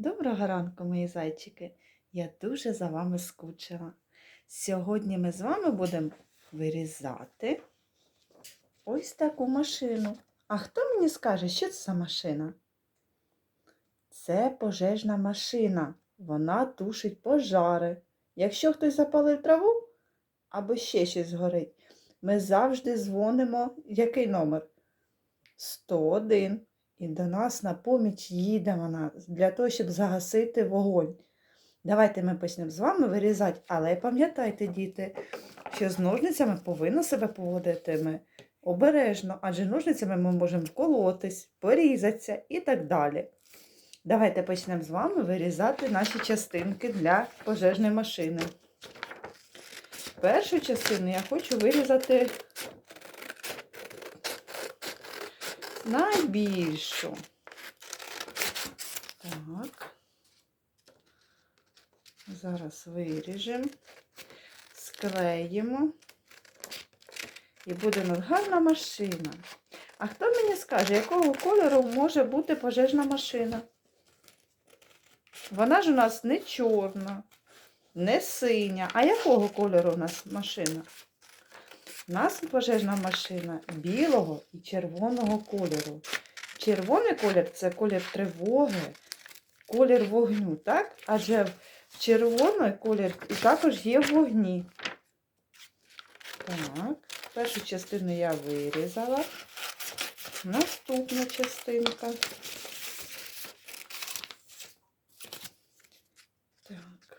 Доброго ранку, мої зайчики. Я дуже за вами скучила. Сьогодні ми з вами будемо вирізати ось таку машину. А хто мені скаже, що це за машина? Це пожежна машина. Вона тушить пожари. Якщо хтось запалив траву або ще щось згорить, ми завжди дзвонимо. Який номер? 101. І до нас на поміч їде вона для того, щоб загасити вогонь. Давайте ми почнемо з вами вирізати, але пам'ятайте, діти, що з ножницями повинно себе поводити ми обережно, адже ножницями ми можемо вколотись, порізатися і так далі. Давайте почнемо з вами вирізати наші частинки для пожежної машини. Першу частину я хочу вирізати найбільшу. Так. Зараз виріжемо, склеїмо. І буде гарна машина. А хто мені скаже, якого кольору може бути пожежна машина? Вона ж у нас не чорна, не синя. А якого кольору у нас машина? У нас пожежна машина білого і червоного кольору. Червоний колір це колір тривоги, колір вогню, так? Адже в червоний колір і також є вогні. Так, першу частину я вирізала. Наступна частинка. Так.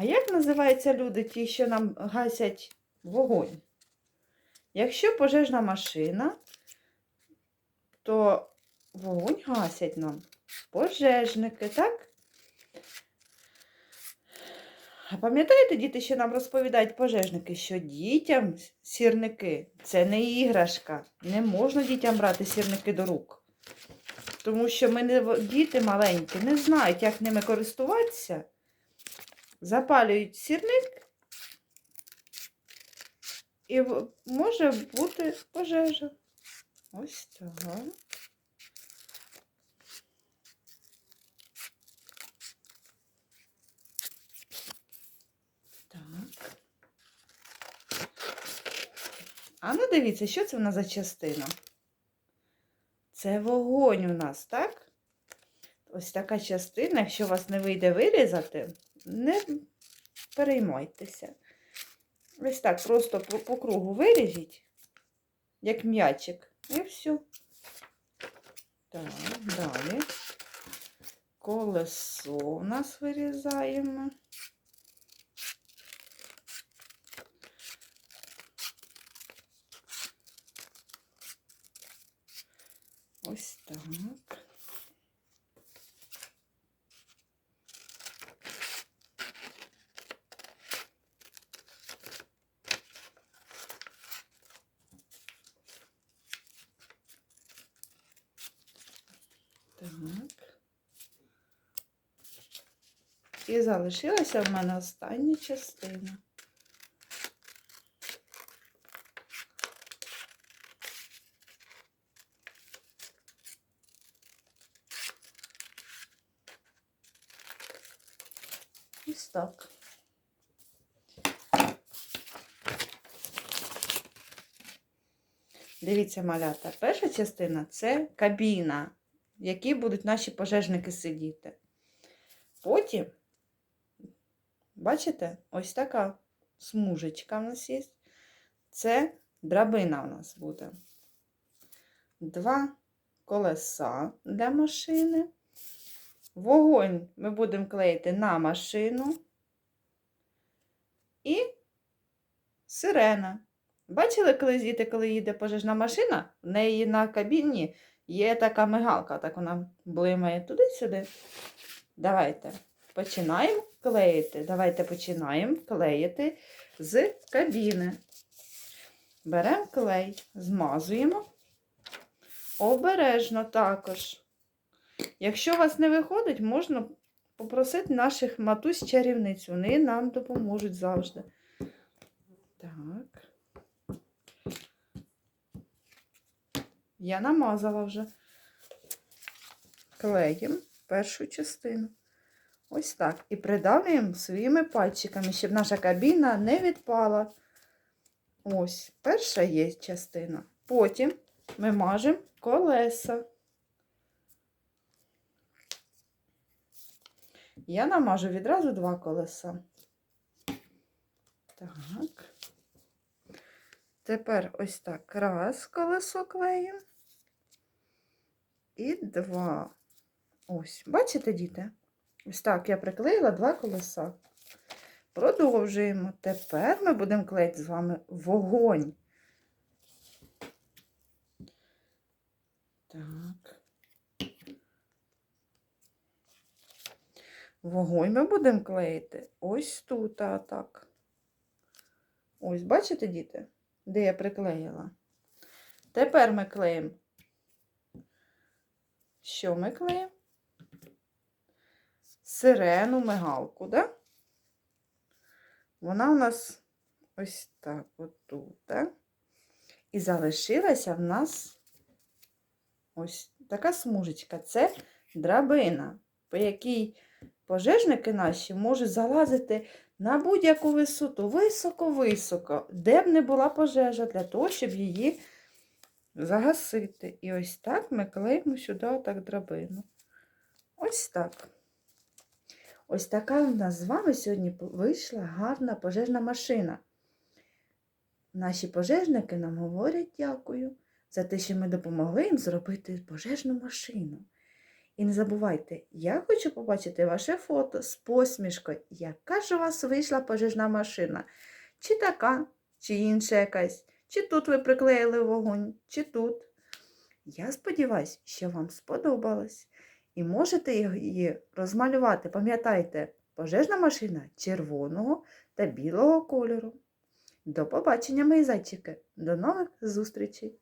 А як називаються люди, ті, що нам гасять вогонь? Якщо пожежна машина, то вогонь гасять нам пожежники, так? А пам'ятаєте, діти, що нам розповідають пожежники, що дітям сірники це не іграшка. Не можна дітям брати сірники до рук. Тому що ми не, діти маленькі не знають, як ними користуватися. Запалюють сірник і може бути пожежа. Ось так. Так. А ну дивіться, що це в нас за частина? Це вогонь у нас, так? Ось така частина, якщо у вас не вийде вирізати, не переймайтеся. Ось так, просто по, по кругу виріжіть, як м'ячик, і все. Так, далі. Колесо у нас вирізаємо. Ось так. І залишилася в мене остання частина. Ось так. Дивіться, малята, перша частина це кабіна, в якій будуть наші пожежники сидіти. Потім, бачите, ось така смужечка в нас є. Це драбина у нас буде. Два колеса для машини. Вогонь ми будемо клеїти на машину. І сирена. Бачили, коли діти, коли їде пожежна машина, в неї на кабіні є така мигалка, так вона блимає туди-сюди. Давайте починаємо клеїти. Давайте починаємо клеїти з кабіни. Беремо клей, змазуємо. Обережно також. Якщо у вас не виходить, можна попросити наших матусь чарівниць. Вони нам допоможуть завжди. Так. Я намазала вже клеєм першу частину. Ось так. І придавлюємо своїми пальчиками, щоб наша кабіна не відпала. Ось, перша є частина. Потім ми мажемо колеса. Я намажу відразу два колеса. Так. Тепер ось так. Раз колесо клеїмо. І два. Ось, бачите, діти? Ось так я приклеїла два колеса. Продовжуємо. Тепер ми будемо клеїти з вами вогонь. Так. Вогонь ми будемо клеїти ось тут, а так. Ось, бачите, діти, де я приклеїла? Тепер ми клеїмо. Що ми клеїмо? Сирену мигалку, да? Вона у нас ось так, отут, да? І залишилася в нас ось така смужечка. Це драбина, по якій пожежники наші можуть залазити на будь-яку висоту, високо-високо, де б не була пожежа, для того, щоб її загасити. І ось так ми клеїмо сюди так драбину. Ось так. Ось така у нас з вами сьогодні вийшла гарна пожежна машина. Наші пожежники нам говорять дякую за те, що ми допомогли їм зробити пожежну машину. І не забувайте, я хочу побачити ваше фото з посмішкою, яка ж у вас вийшла пожежна машина. Чи така, чи інша якась, чи тут ви приклеїли вогонь, чи тут. Я сподіваюся, що вам сподобалось. І можете її розмалювати. Пам'ятайте, пожежна машина червоного та білого кольору. До побачення, мої зайчики. До нових зустрічей!